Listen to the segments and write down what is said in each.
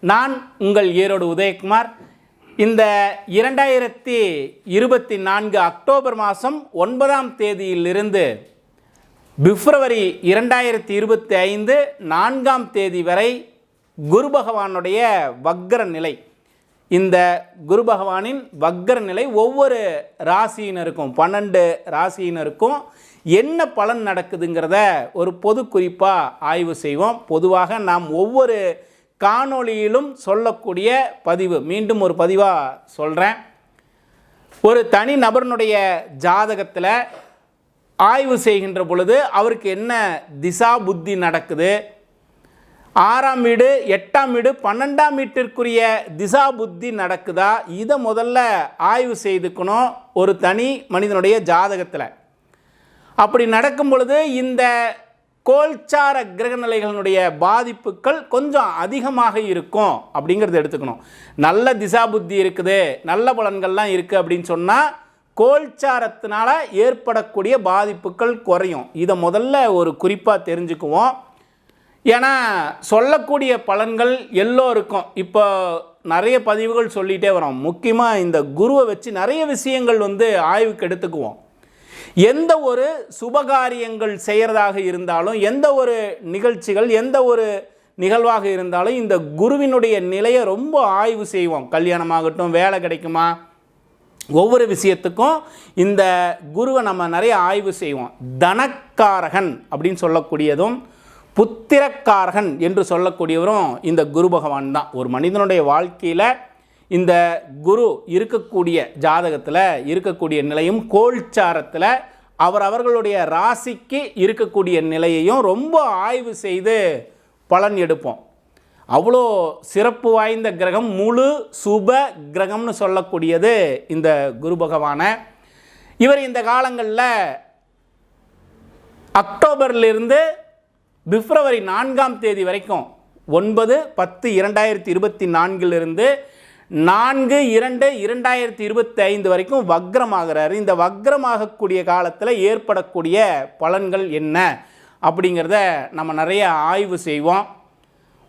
நான் உங்கள் ஈரோடு உதயகுமார். இந்த இரண்டாயிரத்தி இருபத்தி நான்கு அக்டோபர் மாதம் ஒன்பதாம் தேதியிலிருந்து பிப்ரவரி இரண்டாயிரத்தி இருபத்தி ஐந்து நான்காம் தேதி வரை குரு பகவானுடைய வக்ர நிலை இந்த குரு பகவானின் வக்ர நிலை ஒவ்வொரு ராசியினருக்கும் பன்னெண்டு ராசியினருக்கும் என்ன பலன் நடக்குதுங்கிறத ஒரு பொது குறிப்பாக ஆய்வு செய்வோம். பொதுவாக நாம் ஒவ்வொரு காணொளியிலும் சொல்லக்கூடிய பதிவு. மீண்டும் ஒரு பதிவாக சொல்கிறேன் ஒரு தனி நபர்னுடைய ஜாதகத்தில் ஆய்வு செய்கின்ற பொழுது அவருக்கு என்ன திசா புத்தி நடக்குது? ஆறாம் வீடு எட்டாம் வீடு பன்னெண்டாம் வீட்டிற்குரிய திசா புத்தி நடக்குதா? இதை முதல்ல ஆய்வு செய்துக்கணும் ஒரு தனி மனிதனுடைய ஜாதகத்தில். அப்படி நடக்கும் பொழுது இந்த கோல்சார கிரகநிலைகளினுடைய பாதிப்புகள் கொஞ்சம் அதிகமாக இருக்கும் அப்படிங்கிறத எடுத்துக்கணும். நல்ல திசா புத்தி இருக்குது நல்ல பலன்கள்லாம் இருக்குது அப்படின்னு சொன்னால் கோல்சாரத்தினால ஏற்படக்கூடிய பாதிப்புகள் குறையும். இதை முதல்ல ஒரு குறிப்பாக தெரிஞ்சுக்குவோம். ஏன்னா சொல்லக்கூடிய பலன்கள் எல்லோருக்கும். இப்போ நிறைய பதிவுகள் சொல்லிகிட்டே வரோம். முக்கியமாக இந்த குருவை வச்சு நிறைய விஷயங்கள் வந்து ஆய்வுக்கு எடுத்துக்குவோம். எந்த ஒரு சுபகாரியங்கள் செய்கிறதாக இருந்தாலும் எந்த ஒரு நிகழ்ச்சிகள் எந்த ஒரு நிகழ்வாக இருந்தாலும் இந்த குருவினுடைய நிலையை ரொம்ப ஆய்வு செய்வோம். கல்யாணமாகட்டும் வேலை கிடைக்குமா? ஒவ்வொரு விஷயத்துக்கும் இந்த குருவை நம்ம நிறைய ஆய்வு செய்வோம். தனக்காரகன் அப்படின்னு சொல்லக்கூடியதும் புத்திரக்காரகன் என்று சொல்லக்கூடியவரும் இந்த குரு பகவான் தான். ஒரு மனிதனுடைய வாழ்க்கையில் இந்த குரு இருக்கக்கூடிய ஜாதகத்தில் இருக்கக்கூடிய நிலையும் கோல்சாரத்தில் அவர் அவர்களுடைய ராசிக்கு இருக்கக்கூடிய நிலையையும் ரொம்ப ஆய்வு செய்து பலன் எடுப்போம். அவ்வளோ சிறப்பு வாய்ந்த கிரகம் முழு சுப கிரகம்னு சொல்லக்கூடியது இந்த குரு பகவான. இவர் இந்த காலங்களில் அக்டோபர்லேருந்து பிப்ரவரி நான்காம் தேதி வரைக்கும் ஒன்பது பத்து இரண்டாயிரத்தி இருபத்தி நான்கிலிருந்து நான்கு இரண்டு இரண்டாயிரத்தி இருபத்தி ஐந்து வரைக்கும் வக்ரமாகிறாரு. இந்த வக்ரமாகக்கூடிய காலத்தில் ஏற்படக்கூடிய பலன்கள் என்ன? அப்படிங்கிறத நம்ம நிறைய ஆய்வு செய்வோம்.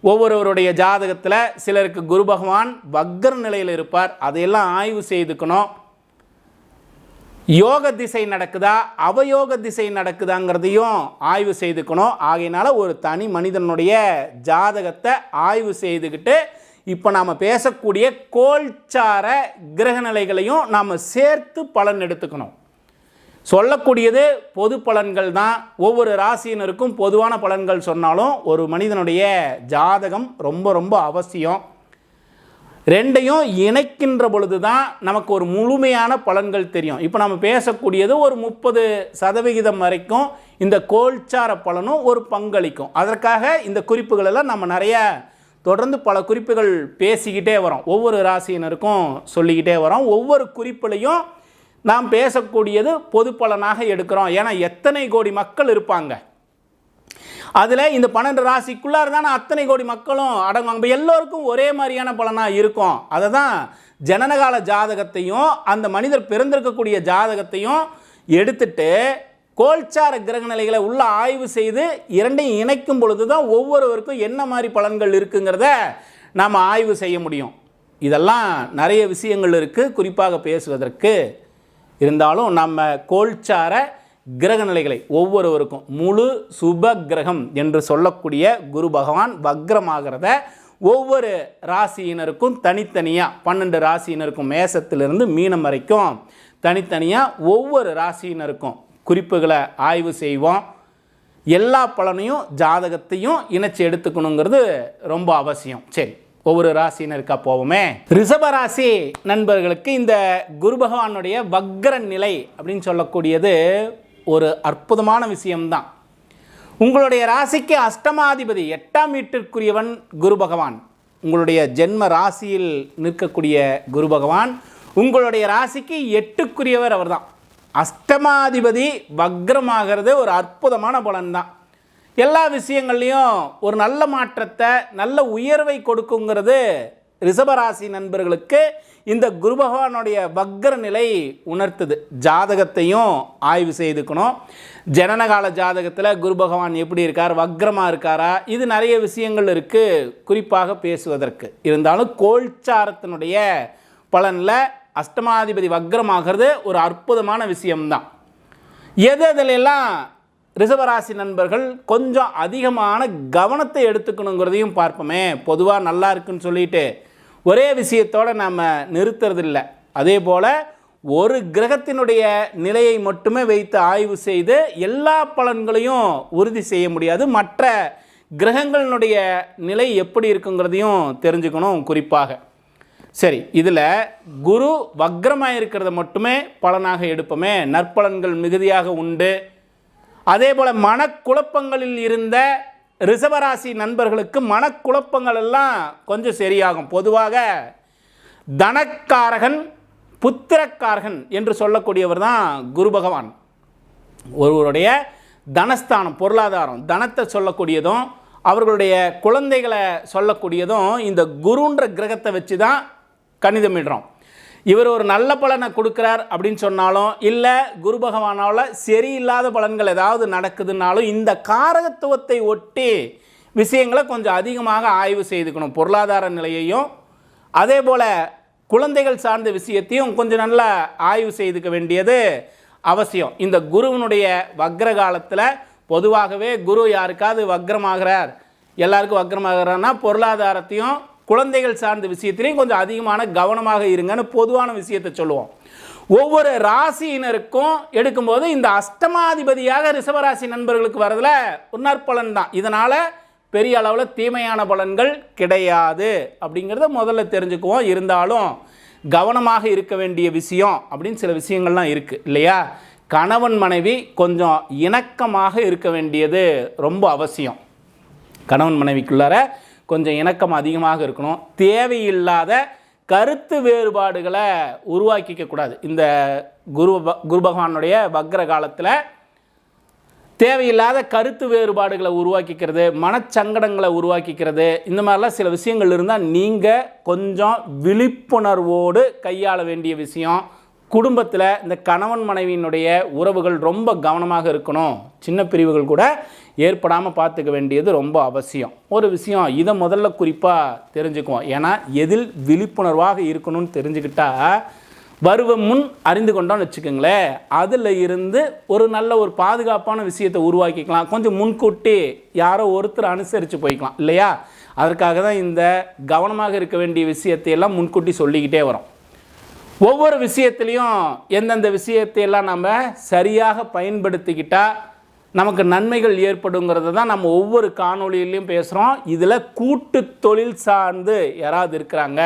ஒவ்வொருவருடைய ஜாதகத்தில் சிலருக்கு குரு பகவான் வக்ர நிலையில் இருப்பார். அதையெல்லாம் ஆய்வு செய்துக்கணும். யோக திசை நடக்குதா? அவயோக திசை நடக்குதாங்கிறதையும் ஆய்வு செய்துக்கணும். ஆகையினால ஒரு தனி மனிதனுடைய ஜாதகத்தை ஆய்வு செய்துக்கிட்டு இப்போ நாம் பேசக்கூடிய கோல்சார கிரகநிலைகளையும் நாம் சேர்த்து பலன் எடுத்துக்கணும். சொல்லக்கூடியது பொது பலன்கள் தான். ஒவ்வொரு ராசியினருக்கும் பொதுவான பலன்கள் சொன்னாலும் ஒரு மனிதனுடைய ஜாதகம் ரொம்ப ரொம்ப அவசியம். ரெண்டையும் இணைக்கின்ற பொழுது தான் நமக்கு ஒரு முழுமையான பலன்கள் தெரியும். இப்போ நம்ம பேசக்கூடியது ஒரு முப்பது சதவிகிதம் வரைக்கும் இந்த கோல்சார பலனும் ஒரு பங்களிக்கும். அதற்காக இந்த குறிப்புகளெல்லாம் நம்ம நிறைய தொடர்ந்து பல குறிப்புகள் பேசிக்கிட்டே வரோம். ஒவ்வொரு ராசியினருக்கும் சொல்லிக்கிட்டே வரோம். ஒவ்வொரு குறிப்புலையும் நாம் பேசக்கூடியது பொது பலனாக எடுக்கிறோம். ஏன்னா எத்தனை கோடி மக்கள் இருப்பாங்க? அதில் இந்த பன்னெண்டு ராசிக்குள்ளார தானே அத்தனை கோடி மக்களும் அடங்குவாங்க. இப்போ எல்லோருக்கும் ஒரே மாதிரியான பலனாக இருக்கும். அதை தான் ஜனனகால ஜாதகத்தையும் அந்த மனிதர் பிறந்திருக்கக்கூடிய ஜாதகத்தையும் எடுத்துட்டு கோல்சார கிரக நிலைகளை உள்ள ஆய்வு செய்து இரண்டையும் இணைக்கும் பொழுது தான் ஒவ்வொருவருக்கும் என்ன மாதிரி பலன்கள் இருக்குங்கிறத நாம் ஆய்வு செய்ய முடியும். இதெல்லாம் நிறைய விஷயங்கள் இருக்குது குறிப்பாக பேசுவதற்கு இருந்தாலும் நம்ம கோல்சார கிரக நிலைகளை ஒவ்வொருவருக்கும் முழு சுப கிரகம் என்று சொல்லக்கூடிய குரு பகவான் வக்ரமாகிறத ஒவ்வொரு ராசியினருக்கும் தனித்தனியாக பன்னெண்டு ராசியினருக்கும் மேசத்திலிருந்து மீனம் வரைக்கும் தனித்தனியாக ஒவ்வொரு ராசியினருக்கும் குறிப்புகளை ஆய்வு செய்வோம். எல்லா பலனையும் ஜாதகத்தையும் இணைச்சி எடுத்துக்கணுங்கிறது ரொம்ப அவசியம். சரி ஒவ்வொரு ராசினருக்கா போவோமே? ரிஷபராசி நண்பர்களுக்கு இந்த குரு பகவானுடைய வக்ர நிலை அப்படின்னு சொல்லக்கூடியது ஒரு அற்புதமான விஷயம்தான். உங்களுடைய ராசிக்கு அஷ்டமாதிபதி எட்டாம் வீட்டிற்குரியவன் குரு பகவான். உங்களுடைய ஜென்ம ராசியில் நிற்கக்கூடிய குரு பகவான். உங்களுடைய ராசிக்கு எட்டுக்குரியவர் அவர்தான். அஷ்டமாதிபதி வக்ரமாகிறது ஒரு அற்புதமான பலன்தான். எல்லா விஷயங்கள்லையும் ஒரு நல்ல மாற்றத்தை நல்ல உயர்வை கொடுக்குங்கிறது ரிஷபராசி நண்பர்களுக்கு இந்த குரு பகவானுடைய வக்ர நிலை உணர்த்துது. ஜாதகத்தையும் ஆய்வு செய்துக்கணும். ஜனனகால ஜாதகத்தில் குரு பகவான் எப்படி இருக்கார் வக்ரமாக இருக்காரா இது நிறைய விஷயங்கள் இருக்குது குறிப்பாக பேசுவதற்கு. இருந்தாலும் கோல்சாரத்தினுடைய பலனில் அஷ்டமாதிபதி வக்ரமாகிறது ஒரு அற்புதமான விஷயம்தான். எது அதிலெல்லாம் ரிஷபராசி நண்பர்கள் கொஞ்சம் அதிகமான கவனத்தை எடுத்துக்கணுங்கிறதையும் பார்ப்போமே. பொதுவாக நல்லா இருக்குன்னு சொல்லிட்டு ஒரே விஷயத்தோடு நாம் நிறுத்துறதில்ல. அதே போல் ஒரு கிரகத்தினுடைய நிலையை மட்டுமே வைத்து ஆய்வு செய்து எல்லா பலன்களையும் உறுதி செய்ய முடியாது. மற்ற கிரகங்களினுடைய நிலை எப்படி இருக்குங்கிறதையும் தெரிஞ்சுக்கணும் குறிப்பாக. சரி இதில் குரு வக்ரமாக இருக்கிறத மட்டுமே பலனாக எடுப்போமே. நற்பலன்கள் மிகுதியாக உண்டு. அதே போல் மனக்குழப்பங்களில் இருந்த ரிசவராசி நண்பர்களுக்கு மனக்குழப்பங்கள் எல்லாம் கொஞ்சம் சரியாகும். பொதுவாக தனக்காரகன் புத்திரக்காரகன் என்று சொல்லக்கூடியவர் தான் குரு பகவான். ஒருவருடைய தனஸ்தானம் பொருளாதாரம் தனத்தை சொல்லக்கூடியதும் அவர்களுடைய குழந்தைகளை சொல்லக்கூடியதும் இந்த குருன்ற கிரகத்தை வச்சு தான் கணிதமிடுறோம். இவர் ஒரு நல்ல பலனை கொடுக்குறார் அப்படின்னு சொன்னாலும் இல்லை குரு பகவானால் சரியில்லாத பலன்கள் ஏதாவது நடக்குதுன்னாலும் இந்த காரகத்துவத்தை ஒட்டி விஷயங்களை கொஞ்சம் அதிகமாக ஆய்வு செய்துக்கணும். பொருளாதார நிலையையும் அதே போல் குழந்தைகள் சார்ந்த விஷயத்தையும் கொஞ்சம் நல்லா ஆய்வு செய்துக்க வேண்டியது அவசியம். இந்த குருவினுடைய வக்ர காலத்தில் பொதுவாகவே குரு யாருக்காவது வக்ரமாகிறார். எல்லாருக்கும் வக்ரமாகிறார்னா பொருளாதாரத்தையும் குழந்தைகள் சார்ந்த விஷயத்திலையும் கொஞ்சம் அதிகமான கவனமாக இருங்கன்னு பொதுவான விஷயத்தை சொல்லுவோம். ஒவ்வொரு ராசியினருக்கும் எடுக்கும்போது இந்த அஷ்டமாதிபதியாக ரிஷபராசி நண்பர்களுக்கு வரதில் ஒரு நற்பலன் தான். இதனால் பெரிய அளவில் தீமையான பலன்கள் கிடையாது. அப்படிங்கிறத முதல்ல தெரிஞ்சுக்குவோம். இருந்தாலும் கவனமாக இருக்க வேண்டிய விஷயம் அப்படின்னு சில விஷயங்கள்லாம் இருக்குது இல்லையா? கணவன் மனைவி கொஞ்சம் இணக்கமாக இருக்க வேண்டியது ரொம்ப அவசியம். கணவன் மனைவிக்குள்ளார கொஞ்சம் இணக்கம் அதிகமாக இருக்கணும். தேவையில்லாத கருத்து வேறுபாடுகளை உருவாக்கிக்க கூடாது. இந்த குரு ப- குரு பகவானுடைய வக்ர காலத்தில் தேவையில்லாத கருத்து வேறுபாடுகளை உருவாக்கிக்கிறது மனச்சங்கடங்களை உருவாக்கிக்கிறது இந்த மாதிரிலாம் சில விஷயங்கள் இருந்தால் நீங்கள் கொஞ்சம் விழிப்புணர்வோடு கையாள வேண்டிய விஷயம். குடும்பத்தில் இந்த கணவன் மனைவியினுடைய உறவுகள் ரொம்ப கவனமாக இருக்கணும். சின்ன பிரிவுகள் கூட ஏற்படாமல் பார்த்துக்க வேண்டியது ரொம்ப அவசியம். ஒரு விஷயம் இதை முதல்ல குறிப்பாக தெரிஞ்சுக்குவோம். ஏன்னா எதில் விழிப்புணர்வாக இருக்கணும்னு தெரிஞ்சுக்கிட்டா வருவ முன் அறிந்து கொண்டோம்னு வச்சுக்கோங்களேன். அதில் இருந்து ஒரு நல்ல ஒரு பாதுகாப்பான விஷயத்தை உருவாக்கிக்கலாம். கொஞ்சம் முன்கூட்டி யாரோ ஒருத்தர் அனுசரித்து போய்க்கலாம் இல்லையா? அதற்காக தான் இந்த கவனமாக இருக்க வேண்டிய விஷயத்தையெல்லாம் முன்கூட்டி சொல்லிக்கிட்டே வரோம். ஒவ்வொரு விஷயத்துலையும் எந்தெந்த விஷயத்தையெல்லாம் நம்ம சரியாக பயன்படுத்திக்கிட்டால் நமக்கு நன்மைகள் ஏற்படுங்கிறத தான் நம்ம ஒவ்வொரு காணொலியிலையும் பேசுகிறோம் இதில் கூட்டு தொழில் சார்ந்து யாராவது இருக்கிறாங்க?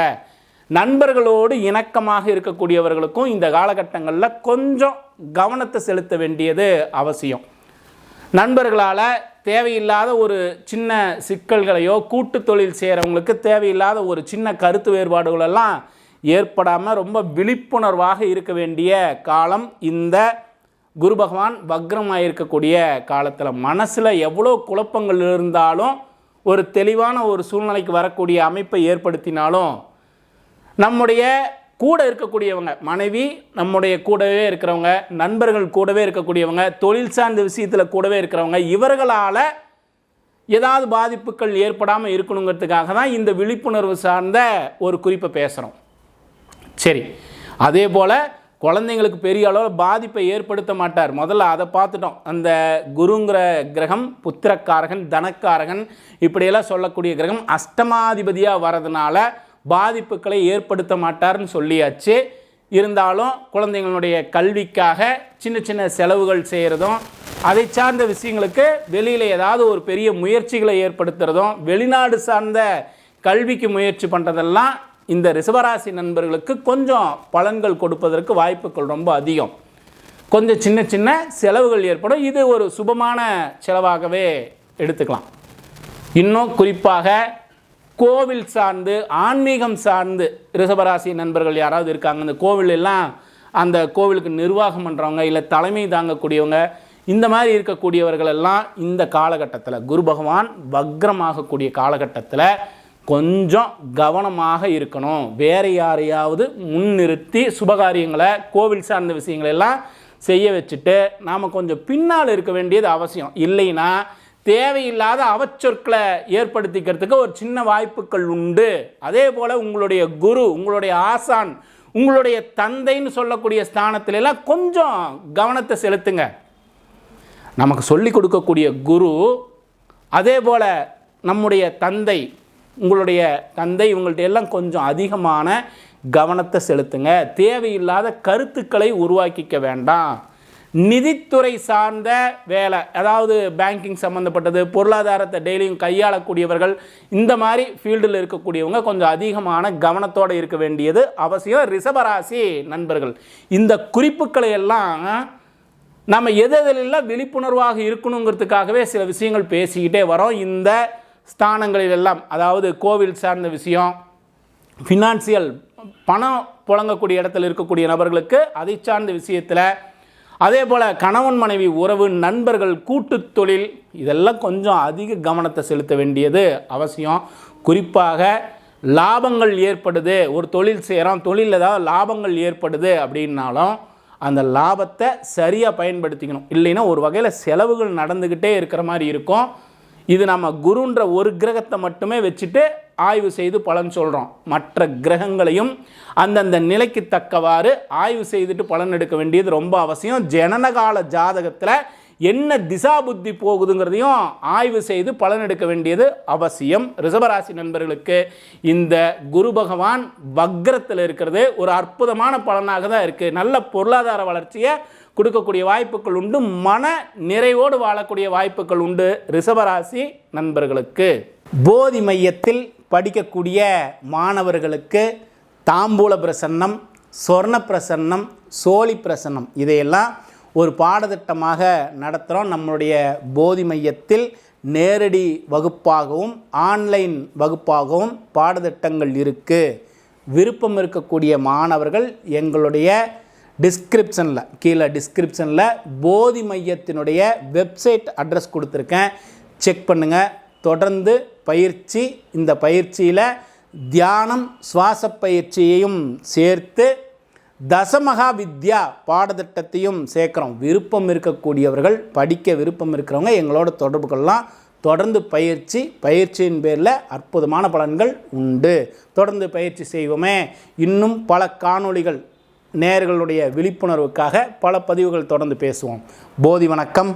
நண்பர்களோடு இணக்கமாக இருக்கக்கூடியவர்களுக்கும் இந்த காலகட்டங்களில் கொஞ்சம் கவனத்தை செலுத்த வேண்டியது அவசியம். நண்பர்களால் தேவையில்லாத ஒரு சின்ன சிக்கல்களையோ கூட்டு தொழில் செய்கிறவங்களுக்கு தேவையில்லாத ஒரு சின்ன கருத்து வேறுபாடுகளெல்லாம் ஏற்படாமல் ரொம்ப விழிப்புணர்வாக இருக்க வேண்டிய காலம் இந்த குரு பகவான் வக்ரமாக இருக்கக்கூடிய காலத்தில். மனசில் எவ்வளோ குழப்பங்கள் இருந்தாலும் ஒரு தெளிவான ஒரு சூழ்நிலைக்கு வரக்கூடிய அமைப்பை ஏற்படுத்தினாலும் நம்முடைய கூட இருக்கக்கூடியவங்க மனைவி நம்முடைய கூடவே இருக்கிறவங்க நண்பர்கள் கூடவே இருக்கக்கூடியவங்க தொழில் சார்ந்த விஷயத்தில் கூடவே இருக்கிறவங்க இவர்களால் ஏதாவது பாதிப்புகள் ஏற்படாமல் இருக்கணுங்கிறதுக்காக தான் இந்த விழிப்புணர்வு சார்ந்த ஒரு குறிப்பை பேசுகிறோம் சரி. அதே போல் குழந்தைங்களுக்கு பெரிய அளவில் பாதிப்பை ஏற்படுத்த மாட்டார். முதல்ல அதை பார்த்துட்டோம். அந்த குருங்கிற கிரகம் புத்திரக்காரகன் தனக்காரகன் இப்படியெல்லாம் சொல்லக்கூடிய கிரகம் அஷ்டமாதிபதியாக வரதுனால பாதிப்புகளை ஏற்படுத்த மாட்டார்னு சொல்லியாச்சு. இருந்தாலும் குழந்தைங்களுடைய கல்விக்காக சின்ன சின்ன செலவுகள் செய்கிறதும் அதை சார்ந்த விஷயங்களுக்கு வெளியில் ஏதாவது ஒரு பெரிய முயற்சிகளை ஏற்படுத்துகிறதும் வெளிநாடு சார்ந்த கல்விக்கு முயற்சி பண்ணுறதெல்லாம் இந்த ரிஷபராசி நண்பர்களுக்கு கொஞ்சம் பலன்கள் கொடுப்பதற்கு வாய்ப்புகள் ரொம்ப அதிகம். கொஞ்சம் சின்ன சின்ன செலவுகள் ஏற்படும். இது ஒரு சுபமான செலவாகவே எடுத்துக்கலாம். இன்னும் குறிப்பாக கோவில் சார்ந்து ஆன்மீகம் சார்ந்து ரிஷபராசி நண்பர்கள் யாராவது இருக்காங்க இந்த கோவில் எல்லாம் அந்த கோவிலுக்கு நிர்வாகம் பண்ணுறவங்க இல்லை தலைமை தாங்கக்கூடியவங்க இந்த மாதிரி இருக்கக்கூடியவர்கள் எல்லாம் இந்த காலகட்டத்தில் குரு பகவான் வக்ரமாகக்கூடிய காலகட்டத்தில் கொஞ்சம் கவனமாக இருக்கணும். வேறு யாரையாவது முன்னிறுத்தி சுபகாரியங்களை கோவில் சார்ந்த விஷயங்களை எல்லாம் செய்ய வச்சுட்டு நாம் கொஞ்சம் பின்னால் இருக்க வேண்டியது அவசியம். இல்லைன்னா தேவையில்லாத அவச்சொற்களை ஏற்படுத்திக்கிறதுக்கு ஒரு சின்ன வாய்ப்புகள் உண்டு. அதே போல் உங்களுடைய குரு உங்களுடைய ஆசான் உங்களுடைய தந்தைன்னு சொல்லக்கூடிய ஸ்தானத்துலலாம் கொஞ்சம் கவனத்தை செலுத்துங்க. நமக்கு சொல்லிக் கொடுக்கக்கூடிய குரு அதே போல் நம்முடைய தந்தை உங்களுடைய தந்தை இவங்கள்ட்ட எல்லாம் கொஞ்சம் அதிகமான கவனத்தை செலுத்துங்க. தேவையில்லாத கருத்துக்களை உருவாக்கிக்க வேண்டாம். நிதித்துறை சார்ந்த வேலை அதாவது பேங்கிங் சம்மந்தப்பட்டது பொருளாதாரத்தை டெய்லியும் கையாளக்கூடியவர்கள் இந்த மாதிரி ஃபீல்டில் இருக்கக்கூடியவங்க கொஞ்சம் அதிகமான கவனத்தோடு இருக்க வேண்டியது அவசியம். ரிஷபராசி நண்பர்கள் இந்த குறிப்புகளை எல்லாம் நம்ம எது எதிலெல்லாம் விழிப்புணர்வாக இருக்கணுங்கிறதுக்காகவே சில விஷயங்கள் பேசிக்கிட்டே வரோம். இந்த ஸ்தானங்களில் எல்லாம் அதாவது கோவில் சார்ந்த விஷயம் ஃபினான்சியல் பணம் புழங்கக்கூடிய இடத்துல இருக்கக்கூடிய நபர்களுக்கு அதை சார்ந்த விஷயத்தில் அதே போல் கணவன் மனைவி உறவு நண்பர்கள் கூட்டு தொழில் இதெல்லாம் கொஞ்சம் அதிக கவனத்தை செலுத்த வேண்டியது அவசியம். குறிப்பாக லாபங்கள் ஏற்படுது ஒரு தொழில் செய்கிறோம் தொழில் ஏதாவது லாபங்கள் ஏற்படுது அப்படின்னாலும் அந்த லாபத்தை சரியாக பயன்படுத்திக்கணும். இல்லைன்னா ஒரு வகையில் செலவுகள் நடந்துக்கிட்டே இருக்கிற மாதிரி இருக்கும். இது நம்ம குருன்ற ஒரு கிரகத்தை மட்டுமே வச்சுட்டு ஆய்வு செய்து பலன் சொல்கிறோம் மற்ற கிரகங்களையும் அந்தந்த நிலைக்கு தக்கவாறு ஆய்வு செய்துட்டு பலன் எடுக்க வேண்டியது ரொம்ப அவசியம். ஜனனகால ஜாதகத்தில் என்ன திசா புத்தி போகுதுங்கிறதையும் ஆய்வு செய்து பலன் எடுக்க வேண்டியது அவசியம். ரிஷபராசி நண்பர்களுக்கு இந்த குரு பகவான் வக்ரத்தில் இருக்கிறது ஒரு அற்புதமான பலனாக தான் இருக்குது நல்ல பொருளாதார வளர்ச்சியை கொடுக்கக்கூடிய வாய்ப்புகள் உண்டு. மன நிறைவோடு வாழக்கூடிய வாய்ப்புகள் உண்டு. ரிஷபராசி நண்பர்களுக்கு. போதி மையத்தில் படிக்கக்கூடிய மாணவர்களுக்கு தாம்பூல பிரசன்னம் சொர்ண பிரசன்னம் சோழி பிரசன்னம் இதையெல்லாம் ஒரு பாடத்திட்டமாக நடத்துகிறோம் நம்மளுடைய போதி மையத்தில் நேரடி வகுப்பாகவும் ஆன்லைன் வகுப்பாகவும் பாடத்திட்டங்கள் இருக்குது விருப்பம் இருக்கக்கூடிய மாணவர்கள் எங்களுடைய டிஸ்கிரிப்ஷனில் கீழே டிஸ்கிரிப்ஷனில் போதி மையத்தினுடைய வெப்சைட் அட்ரஸ் கொடுத்துருக்கேன். செக் பண்ணுங்கள் தொடர்ந்து பயிற்சி இந்த பயிற்சியில் தியானம் சுவாச பயிற்சியையும் சேர்த்து தசமகா வித்யா பாடத்திட்டத்தையும் சேர்க்குறோம். விருப்பம் இருக்கக்கூடியவர்கள் படிக்க விருப்பம் இருக்கிறவங்க எங்களோட தொடர்பு கொள்ளலாம். தொடர்ந்து பயிற்சி பயிற்சியின் பேரில் அற்புதமான பலன்கள் உண்டு. தொடர்ந்து பயிற்சி செய்வோமே. இன்னும் பல காணொளிகள் நேர்களுடைய விழிப்புணர்வுக்காக பல பதிவுகள் தொடர்ந்து பேசுவோம். போதி வணக்கம்.